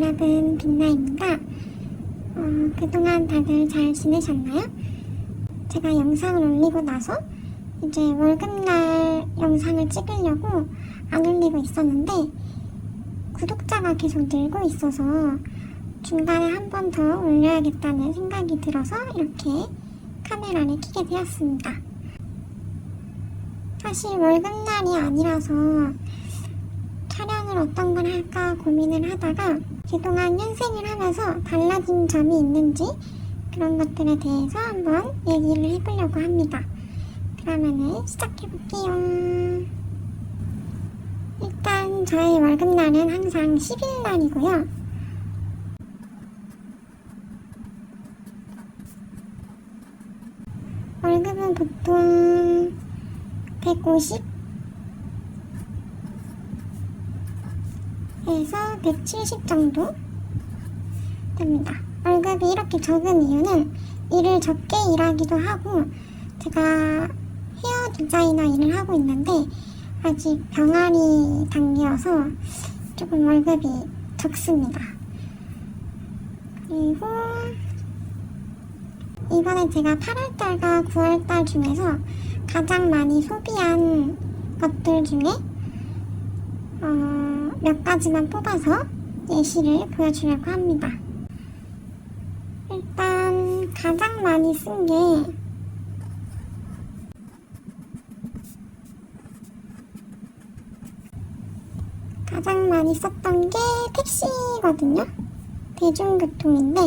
여러분, 빛나입니다. 어, 그동안 다들 잘 지내셨나요? 제가 영상을 올리고 나서 이제 월급날 영상을 찍으려고 안 올리고 있었는데 구독자가 계속 늘고 있어서 중간에 한 번 더 올려야겠다는 생각이 들어서 이렇게 카메라를 켜게 되었습니다. 사실 월급날이 아니라서 촬영을 어떤 걸 할까 고민을 하다가 그동안 현생을 하면서 달라진 점이 있는지 그런 것들에 대해서 한번 얘기를 해보려고 합니다. 그러면은 시작해볼게요. 일단 저의 월급날은 항상 10일 날이고요. 월급은 보통 150 에서 170 정도 됩니다. 월급이 이렇게 적은 이유는 일을 적게 일하기도 하고 제가 헤어 디자이너 일을 하고 있는데 아직 병아리 단계여서 조금 월급이 적습니다. 그리고 이번에 제가 8월달과 9월달 중에서 가장 많이 소비한 것들 중에 어, 몇 가지만 뽑아서 예시를 보여주려고 합니다. 일단 가장 많이 쓴 게 가장 많이 썼던 게 택시거든요. 대중교통인데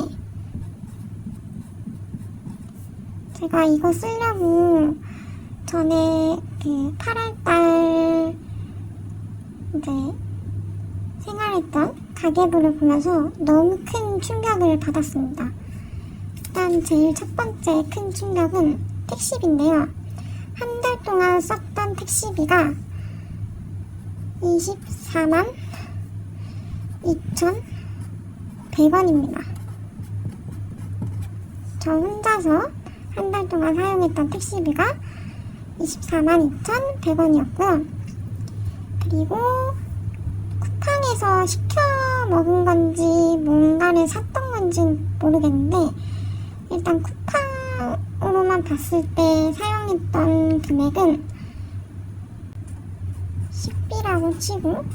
제가 이거 쓰려고 전에 그 8월달 이제 생활했던 가계부를 보면서 너무 큰 충격을 받았습니다. 일단 제일 첫 번째 큰 충격은 택시비인데요. 한 달 동안 썼던 택시비가 24만 2,100원입니다. 저 혼자서 한 달 동안 사용했던 택시비가 24만 2,100원이었고요. 그리고 쿠팡에서 시켜 먹은 건지 뭔가를 샀던 건지는 모르겠는데 일단 쿠팡으로만 봤을 때 사용했던 금액은 식비라고 치고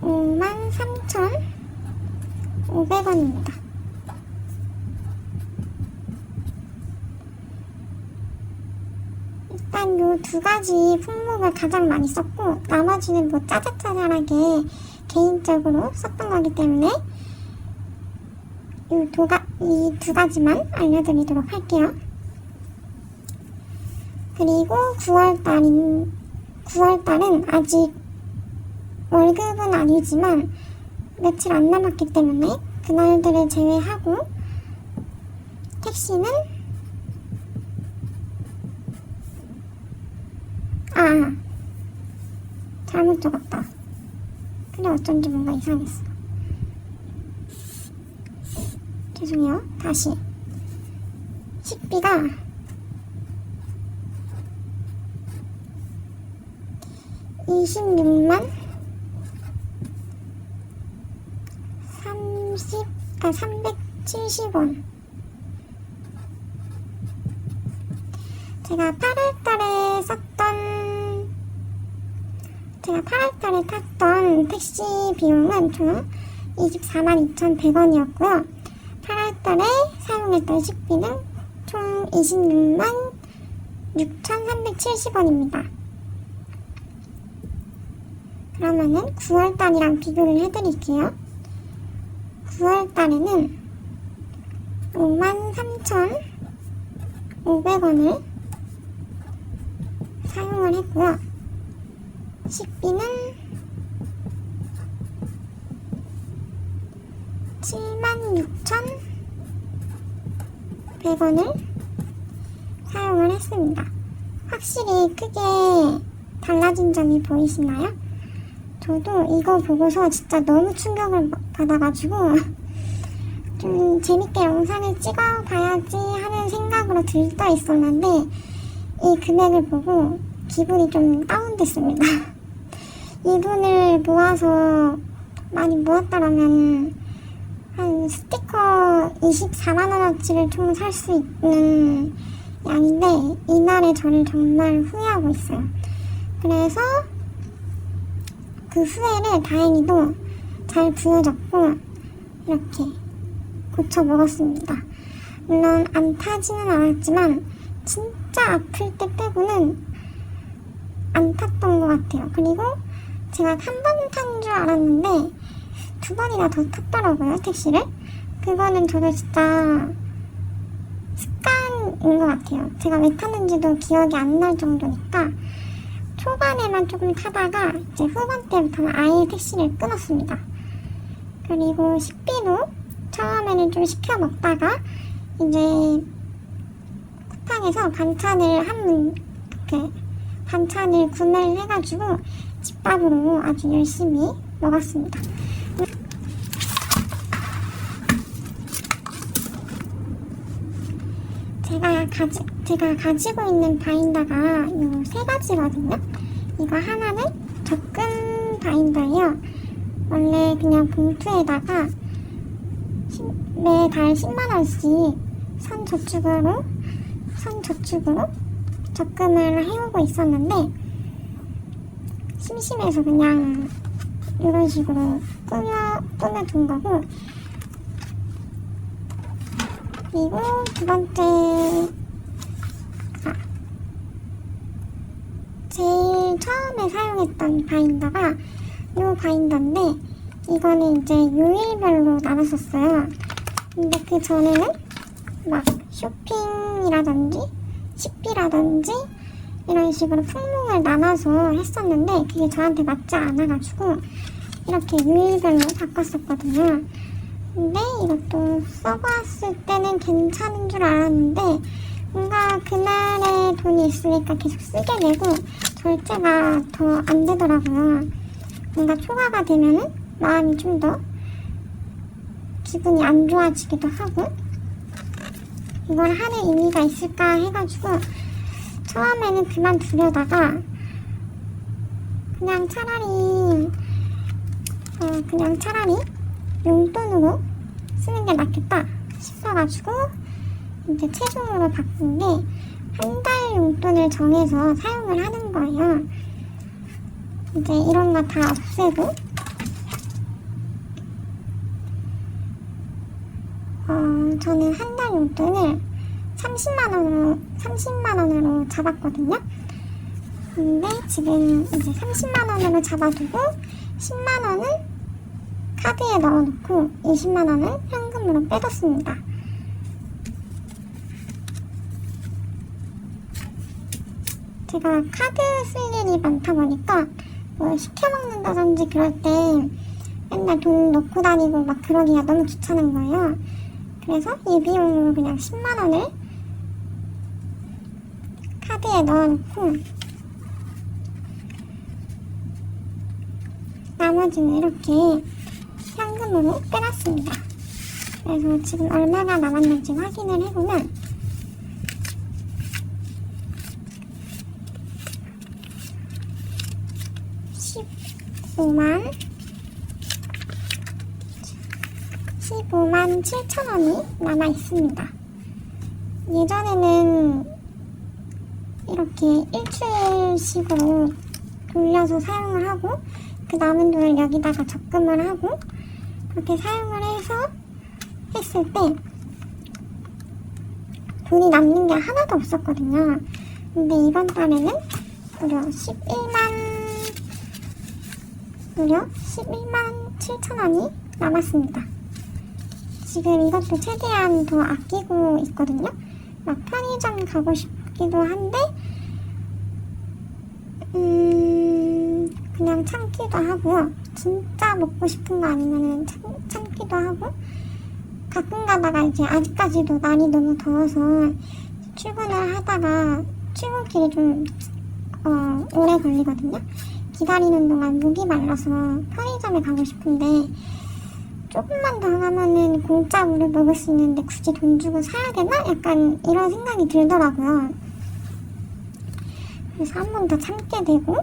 5만 3,500원입니다. 일단 요두 가지 품목을 가장 많이 썼고 나머지는 뭐 짜잘짜잘하게 개인적으로 썼던 거기 때문에 이 두 가지만 알려드리도록 할게요. 그리고 9월달인 9월달은 아직 월급은 아니지만 며칠 안 남았기 때문에 그날들을 제외하고 택시는 아, 잘못 적었다. 근데 어쩐지 뭔가 이상했어. 죄송해요. 다시. 식비가 이십육만 삼십 아 삼백칠십 원. 제가 8월달에 썼던 제가 8월달에 탔던 택시 비용은 총 24만 2,100원이었고요. 8월달에 사용했던 식비는 총 26만 6,370원입니다. 그러면은 9월달이랑 비교를 해드릴게요. 9월달에는 5만 3,500원을 사용을 했고요. 식비는 76,100원을 사용을 했습니다. 확실히 크게 달라진 점이 보이시나요? 저도 이거 보고서 진짜 너무 충격을 받아가지고 좀 재밌게 영상을 찍어봐야지 하는 생각으로 들떠 있었는데 이 금액을 보고 기분이 좀 다운됐습니다. 이 돈을 모아서 많이 모았더라면 한 스티커 24만원어치를 총 살 수 있는 양인데 이날의 저를 정말 후회하고 있어요. 그래서 그 후회를 다행히도 잘 부여잡고 이렇게 고쳐 먹었습니다. 물론 안 타지는 않았지만 진짜 아플 때 빼고는 안 탔던 것 같아요. 그리고 제가 한 번 탄 줄 알았는데 두 번이나 더 탔더라고요 택시를. 그거는 저도 진짜 습관인 것 같아요. 제가 왜 탔는지도 기억이 안 날 정도니까 초반에만 조금 타다가 이제 후반 때부터는 아예 택시를 끊었습니다. 그리고 식비도 처음에는 좀 시켜 먹다가 이제 쿠팡에서 반찬을 한그 반찬을 구매를 해가지고 집밥으로 아주 열심히 먹었습니다. 제가 가지 제가 가지고 있는 바인더가 요세 가지거든요. 이거 하나는 적금 바인더예요. 원래 그냥 봉투에다가 시- 매달 10만 원씩 선저축으로 선저축으로 적금을 해오고 있었는데 심심해서 그냥 이런 식으로 꾸며 꾸며둔 거고 그리고 두 번째 아, 제일 처음에 사용했던 바인더가 이 바인더인데 이거는 이제 요일별로 나눴었어요. 근데 그 전에는 막 쇼핑이라든지 식비라든지 이런 식으로 품목을 나눠서 했었는데 그게 저한테 맞지 않아가지고 이렇게 요일별로 바꿨었거든요. 근데 이것도 써봤을 때는 괜찮은 줄 알았는데 뭔가 그날에 돈이 있으니까 계속 쓰게 되고 결제가 더 안 되더라고요. 뭔가 초과가 되면은 마음이 좀 더 기분이 안 좋아지기도 하고 이걸 하는 의미가 있을까 해가지고 처음에는 그만두려다가 그냥 차라리 어, 그냥 차라리 용돈으로 쓰는 게 낫겠다 싶어가지고 이제 최종으로 바꾼 게 한 달 용돈을 정해서 사용을 하는 거예요. 이제 이런 거 다 없애고 어, 저는 한 달 용돈을 30만 원으로 30만 원으로 잡았거든요. 근데 지금 이제 30만 원으로 잡아두고 10만 원은 카드에 넣어놓고 20만 원은 현금으로 빼뒀습니다. 제가 카드 쓸 일이 많다 보니까 뭐 시켜 먹는다든지 그럴 때 맨날 돈 넣고 다니고 막 그러기가 너무 귀찮은 거예요. 그래서 예비용으로 그냥 10만 원을 카드에 넣어놓고 나머지는 이렇게 현금으로 빼놨습니다. 그래서 지금 얼마나 남았는지 확인을 해보면 십오만 15만 7천 원이 남아 있습니다. 예전에는 이렇게 일주일씩으로 돌려서 사용을 하고 그 남은 돈을 여기다가 적금을 하고 그렇게 사용을 해서 했을 때 돈이 남는 게 하나도 없었거든요. 근데 이번 달에는 무려 11만 무려 11만 7천 원이 남았습니다. 지금 이것도 최대한 더 아끼고 있거든요. 막 편의점 가고 싶 기도 한데, 음, 그냥 참기도 하고요. 진짜 먹고 싶은 거 아니면은 참, 참기도 하고, 가끔 가다가 이제 아직까지도 날이 너무 더워서 출근을 하다가 출근길이 좀, 어, 오래 걸리거든요. 기다리는 동안 목이 말라서 편의점에 가고 싶은데, 조금만 더 하면은 공짜로 먹을 수 있는데 굳이 돈 주고 사야 되나? 약간 이런 생각이 들더라고요. 그래서 한 번 더 참게 되고,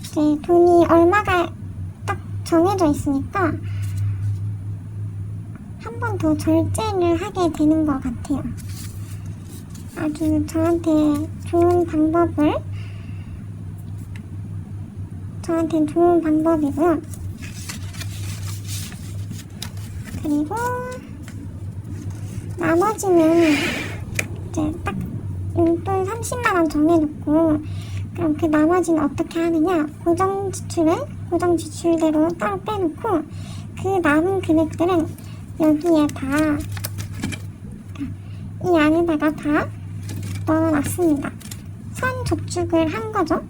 이제 돈이 얼마가 딱 정해져 있으니까 한 번 더 절제를 하게 되는 것 같아요. 아주 저한테 좋은 방법을 저한테는 좋은 방법이고요. 그리고 나머지는 이제 딱 용돈 30만 원 정해놓고 그럼 그 나머지는 어떻게 하느냐 고정 지출은 고정 지출대로 따로 빼놓고 그 남은 금액들은 여기에 다 이 안에다가 다 넣어놨습니다. 선 저축을 한 거죠.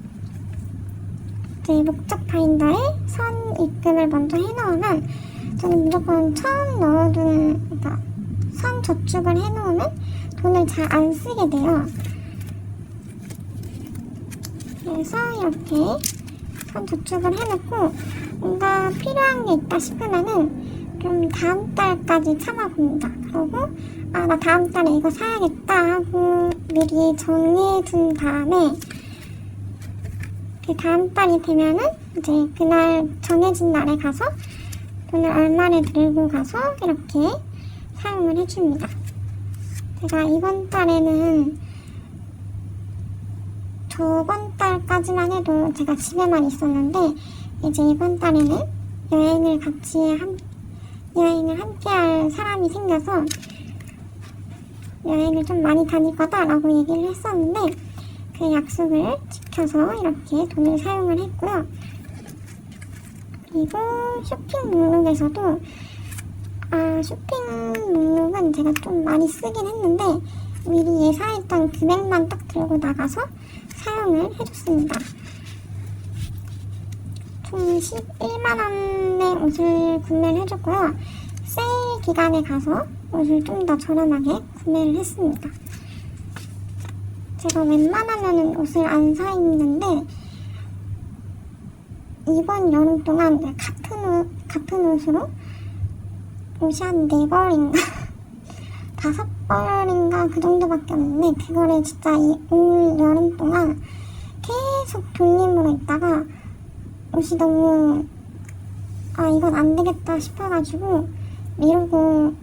이제 목적 바인더에 선 입금을 먼저 해놓으면 저는 무조건 처음 넣어둔 그러니까 선 저축을 해놓으면 돈을 잘 안 쓰게 돼요. 그래서 이렇게 선 저축을 해놓고 뭔가 필요한 게 있다 싶으면은 좀 다음 달까지 참아봅니다. 그러고 아 나 다음 달에 이거 사야겠다 하고 미리 정해둔 다음에 그 다음 달이 되면은 이제 그날 정해진 날에 가서 돈을 얼마를 들고 가서 이렇게 사용을 해줍니다. 제가 이번 달에는 저번 달까지만 해도 제가 집에만 있었는데 이제 이번 달에는 여행을 같이 함, 여행을 함께 할 사람이 생겨서 여행을 좀 많이 다닐 거다라고 얘기를 했었는데 그 약속을 지켜서 이렇게 돈을 사용을 했고요. 그리고 쇼핑 목록에서도 아 쇼핑 목록은 제가 좀 많이 쓰긴 했는데 미리 예상했던 금액만 딱 들고 나가서 사용을 해줬습니다. 총 11만 원의 옷을 구매를 해줬고요. 세일 기간에 가서 옷을 좀 더 저렴하게 구매를 했습니다. 제가 웬만하면 옷을 안 사 입는데 이번 여름 동안 같은 옷, 같은 옷으로 옷이 한 네 벌인가 다섯 벌인가 그 정도밖에 없는데 그거를 진짜 이 올 여름 동안 계속 돌림으로 있다가 옷이 너무 아 이건 안 되겠다 싶어가지고 미루고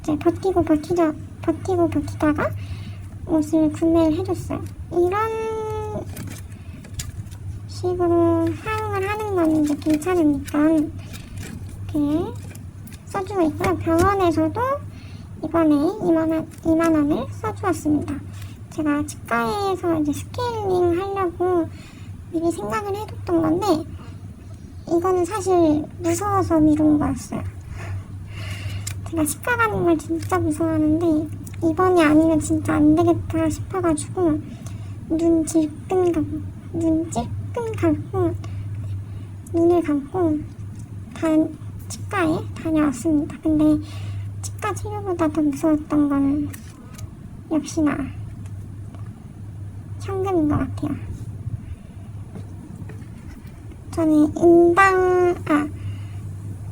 이제 버티고 버티자 버티고 버티다가 옷을 구매를 해줬어요. 이런 식으로 사용을 하는 건 이제 괜찮으니까 이렇게 써주고 있고요. 병원에서도 이번에 2만 원, 2만 원을 써주었습니다. 제가 치과에서 이제 스케일링 하려고 미리 생각을 해뒀던 건데 이거는 사실 무서워서 미룬 거였어요. 제가 치과 가는 걸 진짜 무서워하는데 이번이 아니면 진짜 안 되겠다 싶어가지고 눈 질끈 감고 눈 찔끔 감고 눈을 감고 다 치과에 다녀왔습니다. 근데 치과 치료보다 더 무서웠던 건 역시나 현금인 것 같아요. 저는 인당 아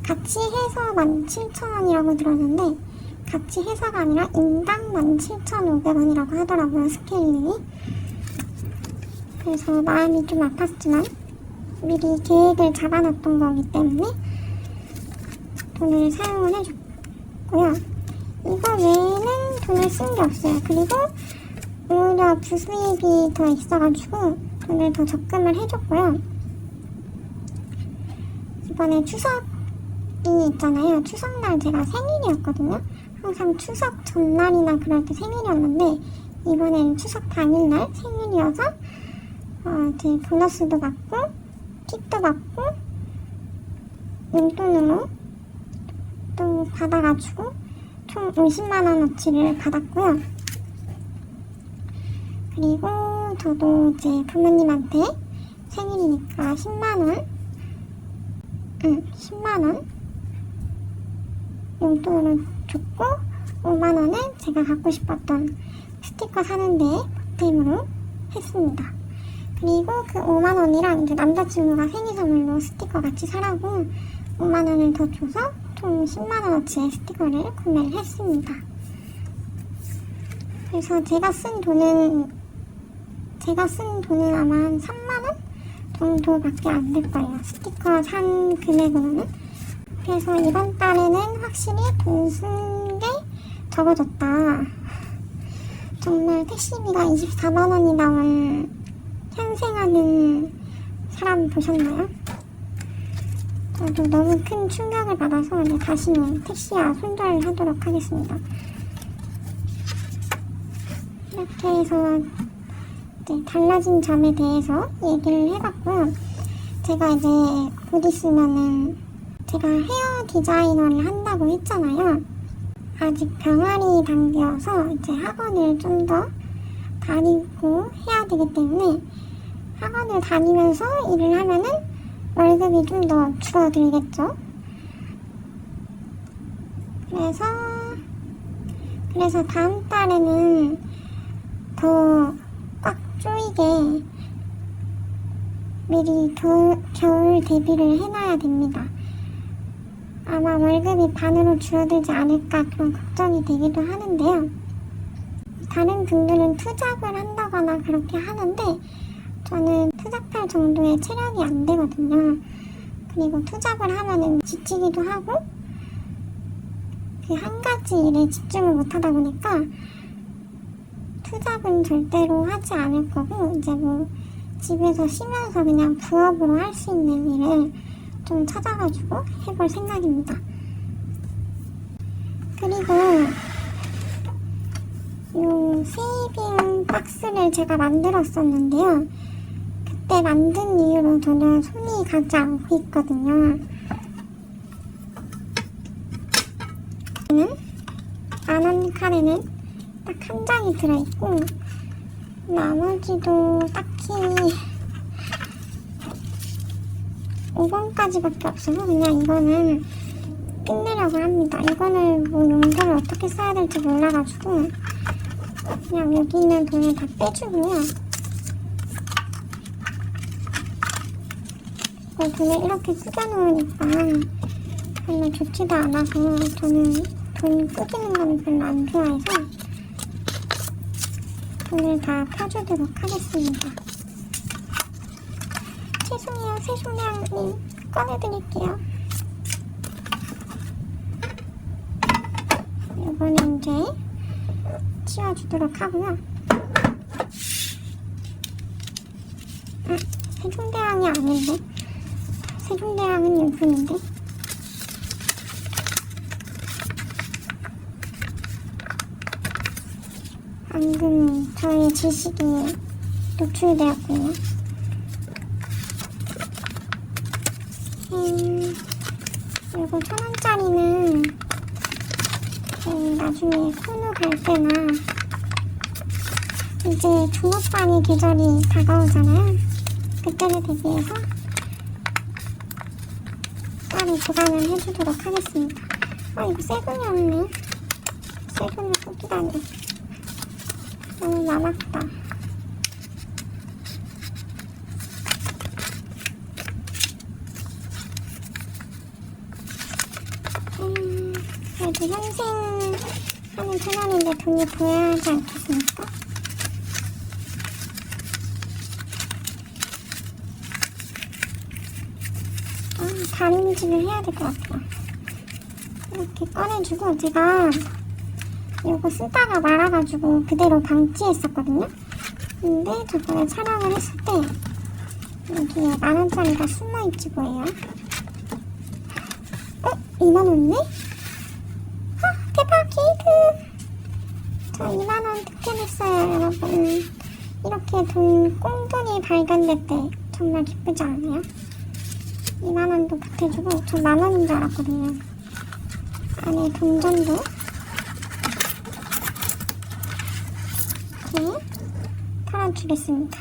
같이 해서 17,000원이라고 들었는데 같이 해서가 아니라 인당 17,500원이라고 하더라고요 스케일링이 그래서 마음이 좀 아팠지만 미리 계획을 잡아놨던 거기 때문에 돈을 사용을 해줬고요 이거 외에는 돈을 쓴 게 없어요 그리고 오히려 부수입이 더 있어가지고 돈을 더 적금을 해줬고요 이번에 추석이 있잖아요. 추석날 제가 생일이었거든요. 항상 추석 전날이나 그럴 때 생일이었는데 이번에는 추석 당일날 생일이어서 어, 제 보너스도 받고 팁도 받고 용돈으로 또 받아가지고 총 50만 원어치를 받았고요. 그리고 저도 이제 부모님한테 생일이니까 10만 원 응, 10만원 용돈으로 줬고 5만원은 제가 갖고 싶었던 스티커 사는데 보탬으로 했습니다. 그리고 그 5만원이랑 이제 남자친구가 생일 선물로 스티커 같이 사라고 5만원을 더 줘서 총 10만원어치의 스티커를 구매를 했습니다. 그래서 제가 쓴 돈은 제가 쓴 돈은 아마 한 3만원 정도밖에 안 될 거예요. 스티커 산 금액으로는. 그래서 이번 달에는 확실히 돈 쓴 게 적어졌다. 정말 택시비가 24만 원이 나온 현생하는 사람 보셨나요? 저도 너무 큰 충격을 받아서 이제 다시는 택시와 손절하도록 하겠습니다. 이렇게 해서 이제 달라진 점에 대해서 얘기를 해봤고요. 제가 이제 곧 있으면은 제가 헤어 디자이너를 한다고 했잖아요. 아직 병아리 단계여서 이제 학원을 좀 더 다니고 해야 되기 때문에 학원을 다니면서 일을 하면은 월급이 좀 더 줄어들겠죠. 그래서 그래서 다음 달에는 더 꽉 조이게 미리 겨울, 겨울 대비를 해놔야 됩니다. 아마 월급이 반으로 줄어들지 않을까 그런 걱정이 되기도 하는데요. 다른 분들은 투잡을 한다거나 그렇게 하는데 저는 투잡할 정도의 체력이 안 되거든요. 그리고 투잡을 하면은 지치기도 하고 그 한 가지 일에 집중을 못 하다 보니까 투잡은 절대로 하지 않을 거고 이제 뭐 집에서 쉬면서 그냥 부업으로 할 수 있는 일을 좀 찾아가지고 해볼 생각입니다. 그리고 요 세이빙 박스를 제가 만들었었는데요. 그때 만든 이후로 저는 손이 가지 않고 있거든요. 는 만원 칸에는 딱 한 장이 들어있고 나머지도 딱히 5번까지밖에 없어서 그냥 이거는 끝내려고 합니다. 이거는 뭐 용도를 어떻게 써야 될지 몰라가지고 그냥 여기 있는 돈을 다 빼주고요. 이거 돈을 이렇게 꾸겨놓으니까 별로 좋지도 않아서 저는 돈 꾸기는 건 별로 안 좋아해서 돈을 다 펴주도록 하겠습니다. 죄송해요, 세종대왕님. 꺼내드릴게요. 이거는 이제 치워주도록 하고요. 아, 세종대왕이 아닌데. 세종대왕은 이분인데. 방금 저의 지식이 노출되었군요. 음, 그리고 천 원짜리는 음, 나중에 코노 갈 때나 이제 종업반의 계절이 다가오잖아요. 그때를 대비해서 따로 보관을 해주도록 하겠습니다. 아 이거 새 돈이 없네. 새 돈을 뽑기다니. 너무 많았다. 음, 그래도 현생 하는 편안인데 돈이 보여야 하지 않겠습니까? 아, 다림질을 해야 될 것 같아요. 이렇게 꺼내주고 제가 이거 쓰다가 말아가지고 그대로 방치했었거든요. 근데 저번에 촬영을 했을 때 여기에 만원짜리가 숨어있지 뭐예요. 어? 2만원이네? 아 대박 게이드 저 2만원 득템했어요 여러분 이렇게 돈 꽁돈이 발견될 때 정말 기쁘지 않아요? 2만원도 보태주고 저 만원인 줄 알았거든요 안에 동전도 이렇게 털어주겠습니다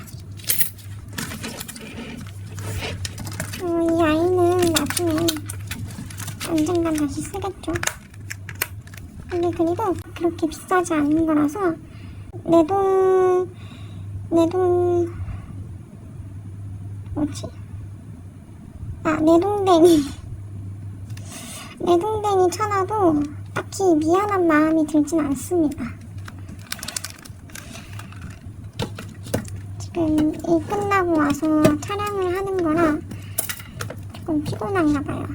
어, 이 아이는 나중에 언젠간 다시 쓰겠죠. 근데 그리고 그렇게 비싸지 않은 거라서 내 돈, 내 돈, 뭐지? 아, 내 동댕이. 내 동댕이 천하도 딱히 미안한 마음이 들진 않습니다. 지금 일 끝나고 와서 촬영을 하는 거라 조금 피곤한가 봐요.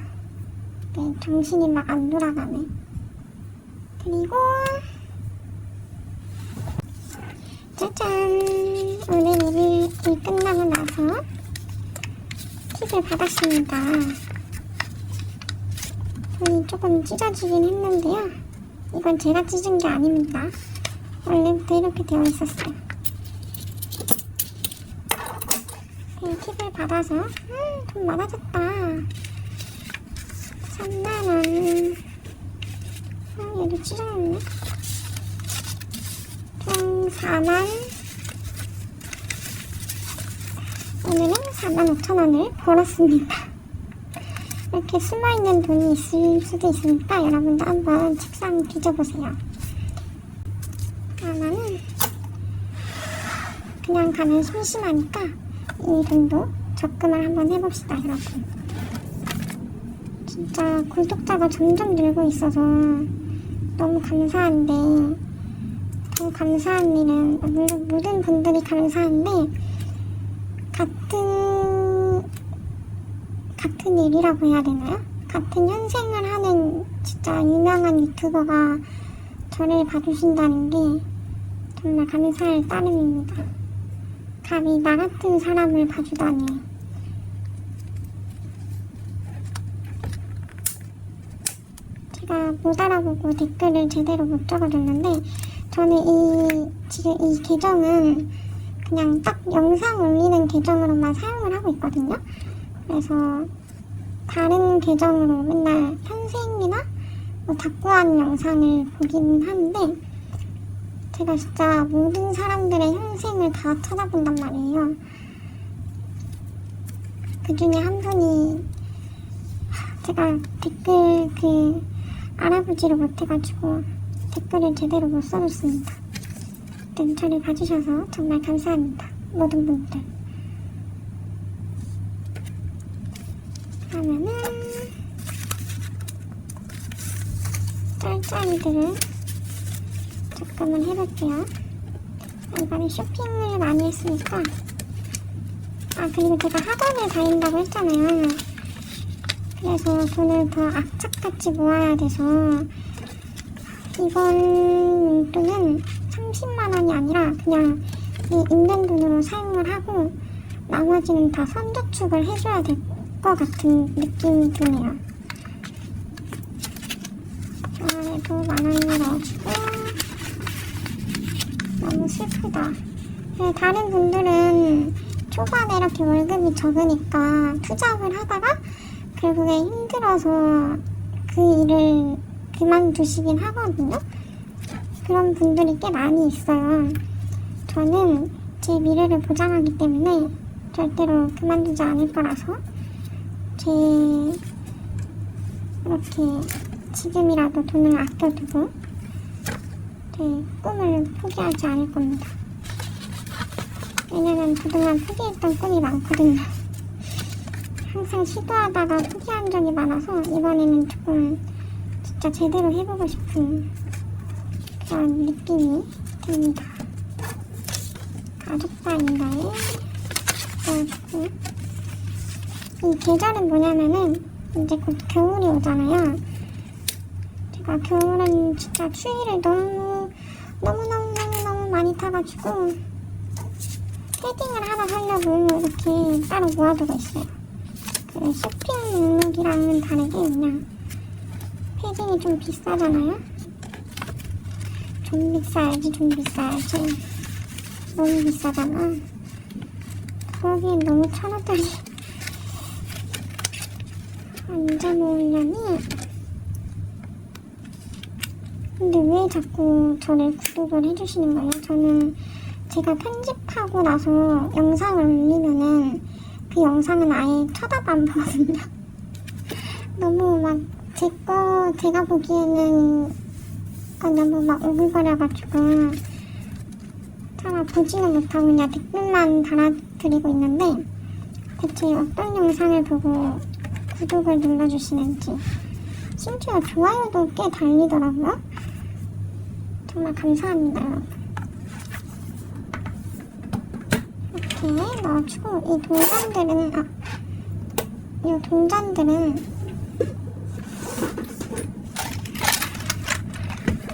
네, 정신이 막 안 돌아가네. 그리고 짜잔! 오늘 일을 일 끝나고 나서 팁을 받았습니다. 손이 조금 찢어지긴 했는데요. 이건 제가 찢은 게 아닙니다. 원래부터 이렇게 되어 있었어요. 네, 팁을 받아서 음, 돈 많아졌다. 3만원 아, 얘도 찢어졌네. 총 4만 오늘은 4만 5천 원을 벌었습니다. 이렇게 숨어있는 돈이 있을 수도 있으니까 여러분도 한번 책상 뒤져보세요. 하나는 그냥 가면 심심하니까 이 돈도 적금을 한번 해봅시다, 여러분. 진짜 구독자가 점점 늘고 있어서 너무 감사한데 더 감사한 일은 물론 모든 분들이 감사한데 같은 같은 일이라고 해야 되나요? 같은 현생을 하는 진짜 유명한 유튜버가 저를 봐주신다는 게 정말 감사할 따름입니다. 감히 나 같은 사람을 봐주다니. 제가 못 알아보고 댓글을 제대로 못 적어줬는데 저는 이 지금 이 계정은 그냥 딱 영상 올리는 계정으로만 사용을 하고 있거든요. 그래서 다른 계정으로 맨날 현생이나 뭐 다꾸하는 영상을 보긴 하는데 제가 진짜 모든 사람들의 현생을 다 찾아본단 말이에요. 그 중에 한 분이 하, 제가 댓글 그 알아보지를 못해가지고 댓글을 제대로 못 써줬습니다. 아무튼 저를 봐주셔서 정말 감사합니다. 모든 분들. 그러면은 짤짤이들을 잠깐만 해볼게요. 이번에 쇼핑을 많이 했으니까 아 그리고 제가 학원을 다닌다고 했잖아요. 그래서 돈을 더 악착같이 모아야 돼서 이번 용돈은 30만 원이 아니라 그냥 이 있는 돈으로 사용을 하고 나머지는 다 선저축을 해줘야 될 것 같은 느낌이 드네요. 안에도 만 원을 넣어주고 너무 슬프다. 네, 다른 분들은 초반에 이렇게 월급이 적으니까 투잡을 하다가 결국에 힘들어서 그 일을 그만두시긴 하거든요. 그런 분들이 꽤 많이 있어요. 저는 제 미래를 보장하기 때문에 절대로 그만두지 않을 거라서 제 이렇게 지금이라도 돈을 아껴두고 제 꿈을 포기하지 않을 겁니다. 왜냐면 그동안 포기했던 꿈이 많거든요. 항상 시도하다가 포기한 적이 많아서 이번에는 조금 진짜 제대로 해보고 싶은 그런 느낌이 듭니다. 가족사인가에 그래가지고 이 계절은 뭐냐면은 이제 곧 겨울이 오잖아요. 제가 겨울은 진짜 추위를 너무 너무 너무 너무 너무 많이 타가지고 패딩을 하나 사려고 이렇게 따로 모아두고 있어요. 그 쇼핑 목록이랑은 다르게 그냥 패딩이 좀 비싸잖아요. 좀 비싸야지 좀 비싸야지 너무 비싸잖아. 거기엔 너무 천 원짜리 언제 모으려니? 근데 왜 자꾸 저를 구독을 해주시는 거예요? 저는 제가 편집하고 나서 영상을 올리면은 그 영상은 아예 쳐다도 안 보거든요. 너무 막 제 거 제가 보기에는 아, 너무 막 오글거려가지고 차마 보지는 못하고 그냥 댓글만 달아드리고 있는데 대체 어떤 영상을 보고 구독을 눌러주시는지 심지어 좋아요도 꽤 달리더라고요. 정말 감사합니다, 여러분. 이렇게 넣어주고 이 동전들은 아, 이 동전들은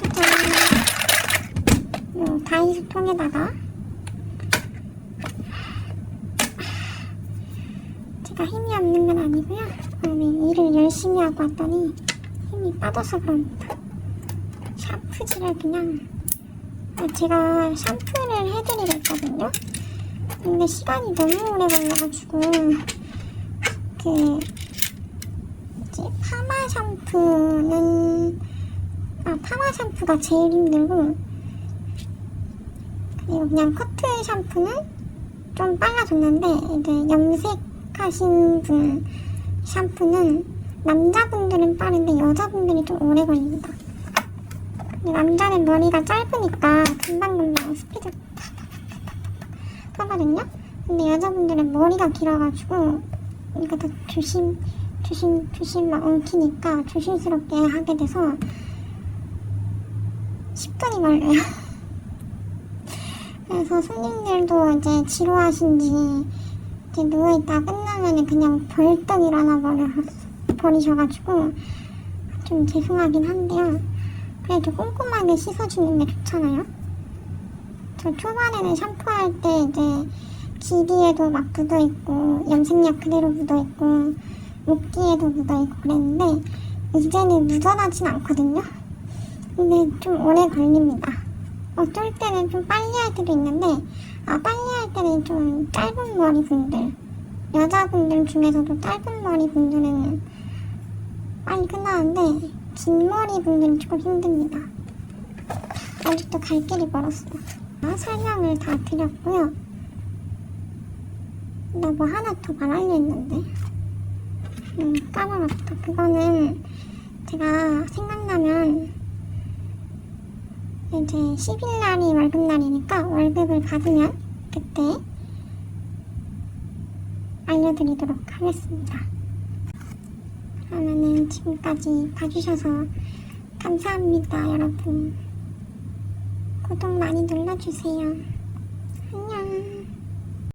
짜잔 요 다이소 통에다가 힘이 없는 건 아니고요. 오늘 하고 왔더니 힘이 빠져서 그럽니다. 샴푸질을 그냥 아, 제가 샴푸를 해드리고 있거든요. 근데 시간이 너무 오래 걸려가지고 그 뭐지 파마 샴푸는 아 파마 샴푸가 제일 힘들고 그리고 그냥 커트 샴푸는 좀 빨라졌는데 이제 염색하신 분 샴푸는 남자분들은 빠른데 여자분들이 좀 오래 걸립니다. 남자는 머리가 짧으니까 금방 금방 스피드 하거든요. 근데 여자분들은 머리가 길어가지고 이거 다 조심 조심 조심 막 엉키니까 조심스럽게 하게 돼서 10분이 걸려요. 그래서 손님들도 이제 지루하신지 이제 누워있다 끝나면 그냥 벌떡 일어나 버려, 버리셔가지고 좀 죄송하긴 한데요. 그래도 꼼꼼하게 씻어주는 게 좋잖아요. 저 초반에는 샴푸할 때 이제 귀 뒤에도 막 묻어있고 염색약 그대로 묻어있고 목뒤에도 묻어있고 그랬는데 이제는 묻어나진 않거든요. 근데 좀 오래 걸립니다. 어쩔 때는 좀 빨리 할 때도 있는데 아 빨리 할 때는 좀 짧은 머리 분들 여자분들 중에서도 짧은 머리 분들은 빨리 끝나는데 긴 머리 분들은 조금 힘듭니다. 아직도 갈 길이 멀었어요. 아, 설명을 다 드렸고요. 나 뭐 하나 더 말하려 했는데 음, 까먹었다. 그거는 제가 생각나면 이제 10일 날이 월급날이니까 월급을 받으면 그때 알려드리도록 하겠습니다. 그러면은 지금까지 봐주셔서 감사합니다, 여러분. 구독 많이 눌러주세요.